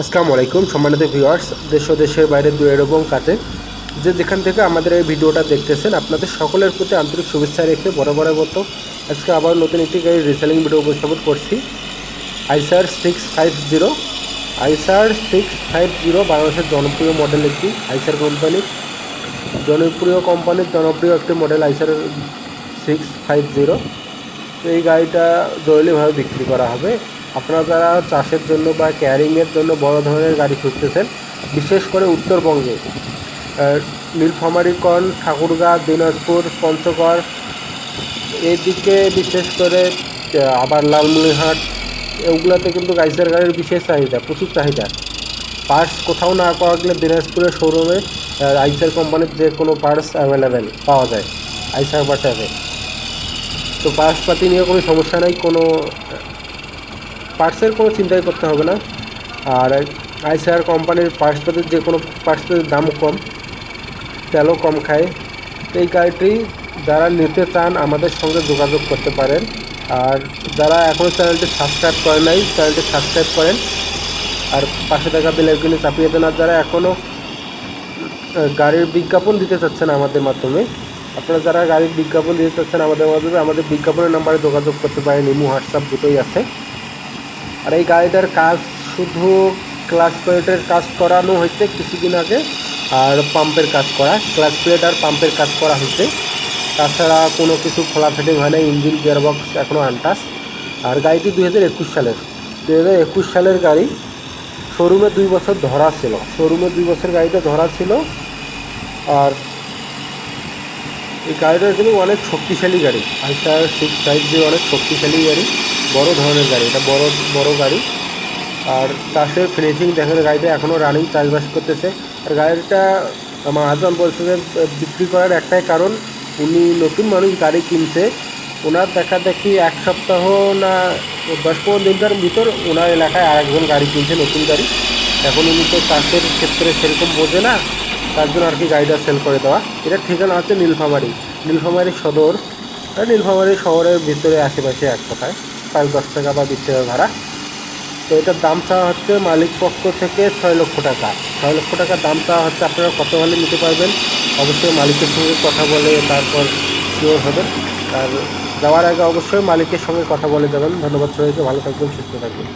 আসসালামু আলাইকুম, সম্মানিত ভিউয়ার্স দেশ ও দেশের বাইরে দু এরকম কাছে। যে যেখান থেকে আমাদের এই ভিডিওটা দেখতেছেন, আপনাদের সকলের প্রতি আন্তরিক শুভেচ্ছা রেখে বড় বড় মতো আজকে আবার নতুন একটি গাড়ির রিসেলিং ভিডিও উপস্থাপন করছি। Eicher six five zero Eicher six five zero বাংলাদেশের জনপ্রিয় মডেল একটি আইসার কোম্পানির জনপ্রিয় কোম্পানির জনপ্রিয় একটি মডেল আইসার সিক্স ফাইভ জিরো তো এই গাড়িটা জরুরিভাবে বিক্রি করা হবে। আপনারা যারা চাষের জন্য বা ক্যারিংয়ের জন্য বড় ধরনের গাড়ি খুঁজতেছেন বিশেষ করে উত্তরবঙ্গে আহ, নীলফামারীকণ ঠাকুরগাঁ দিনাজপুর পঞ্চগড় এদিকে বিশেষ করে আবার লালমনিরহাট এগুলোতে কিন্তু গাইসার গাড়ির বিশেষ চাহিদা প্রচুর চাহিদা। পার্টস কোথাও না পাওয়া গেলে দিনাজপুরের শোরুমে আইসার কোম্পানির যে কোনো পার্টস অ্যাভেলেবেল পাওয়া যায় আইসার বা ট্যাবে তো পার্টসপাতি নিয়ে কোনো সমস্যা নাই কোনো পার্টসের কোনো চিন্তাই করতে হবে না। আর আইসিআর কোম্পানির পার্টসপাতির যে কোনো পার্টসপাতির দাম কম, তেলও কম খায়। তো এই গাড়িটি যারা নিতে চান আমাদের সঙ্গে যোগাযোগ করতে পারেন। আর যারা এখনও চ্যানেলটি সাবস্ক্রাইব করে নাই, চ্যানেলটি সাবস্ক্রাইব করেন। আর পাশে থাকা বেলাইকনে চাপিয়ে দেন। আর যারা এখনও গাড়ির বিজ্ঞাপন দিতে চাচ্ছেন আমাদের মাধ্যমে, আপনারা যারা গাড়ির বিজ্ঞাপন দিতে চাচ্ছেন আমাদের মাধ্যমে, আমাদের বিজ্ঞাপনের নাম্বারে যোগাযোগ করতে পারেন। ইমো, হোয়াটসঅ্যাপ দুটোই আছে। আর এই গাড়িটার কাজ শুধু ক্লাস প্লেটের কাজ করানো হয়েছে কিছুদিন আগে, আর পাম্পের কাজ করা, ক্লাস প্লেট আর পাম্পের কাজ করা হয়েছে। তাছাড়া কোনো কিছু খোলা ফিটিং হয় না ইঞ্জিন, গিয়ারবক্স এখনও আনটাস আর গাড়িটি দুই হাজার একুশ সালের। দুই হাজার একুশ সালের গাড়ি শোরুমে দুই বছর ধরা ছিল। শোরুমে দুই বছর গাড়িটা ধরা ছিল। আর এই গাড়িটা কিন্তু অনেক শক্তিশালী গাড়ি। আইসার সিক্স ফাইভ জি অনেক শক্তিশালী গাড়ি। বড় ধরনের গাড়ি, এটা বড় বড় গাড়ি। আর চাষের ফিনিশিং দেখেন, গাড়িটা এখনও রানিং চাষবাস করতেছে। আর গাড়িটা, আমার আজন বলছে যে, বিক্রি করার একটাই কারণ, উনি নতুন মানুষ গাড়ি কিনছে। ওনার দেখা দেখি এক সপ্তাহ না, দশ পনেরো দিনকার ভিতর ওনার এলাকায় আরেকজন গাড়ি কিনছে, নতুন গাড়ি। এখন উনি তো চাষের ক্ষেত্রে সেরকম বোঝে না, তার জন্য আর কি গাড়িটা সেল করে দেওয়া। এটার ঠিকানা হচ্ছে নীলফামারি। নীলফামারি সদর। নীলফামারি শহরের ভিতরে, আশেপাশে এক কথায়। পাঁচ দশ টাকা বা বিশ টাকা ভাড়া। তো এটার দাম চাওয়া হচ্ছে মালিক পক্ষ থেকে ছয় লক্ষ টাকা। ছয় লক্ষ টাকার দাম চাওয়া হচ্ছে আপনারা কত হলে নিতে পারবেন? অবশ্যই মালিকের সঙ্গে কথা বলে তারপর শিওর হবেন। আর যাওয়ার আগে অবশ্যই মালিকের সঙ্গে কথা বলে যাবেন। ধন্যবাদ সবাইকে। ভালো থাকবেন, সুস্থ থাকবেন।